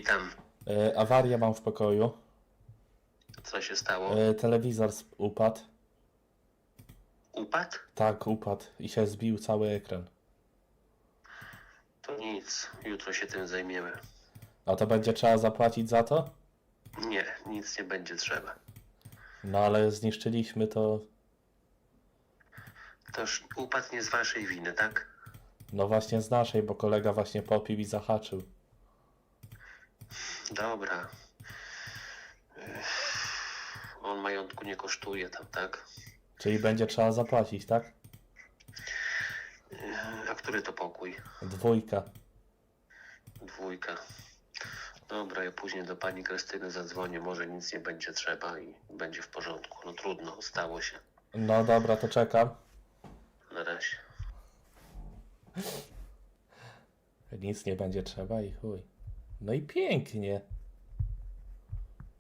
Witam. E, awarię mam w pokoju. Co się stało? E, telewizor sp- upadł. Upadł? Tak, upadł i się zbił cały ekran. To nic. Jutro się tym zajmiemy. A to będzie trzeba zapłacić za to? Nie, nic nie będzie trzeba. No ale zniszczyliśmy to. Toż upadł nie z waszej winy, tak? No właśnie z naszej, bo kolega właśnie popił i zahaczył. Dobra. On majątku nie kosztuje tam, tak? Czyli będzie trzeba zapłacić, tak? A który to pokój? Dwójka. Dwójka. Dobra, ja później do pani Krystyny zadzwonię. Może nic nie będzie trzeba i będzie w porządku. No trudno, stało się. No dobra, to czekam. Na razie. Nic nie będzie trzeba i chuj. No i pięknie.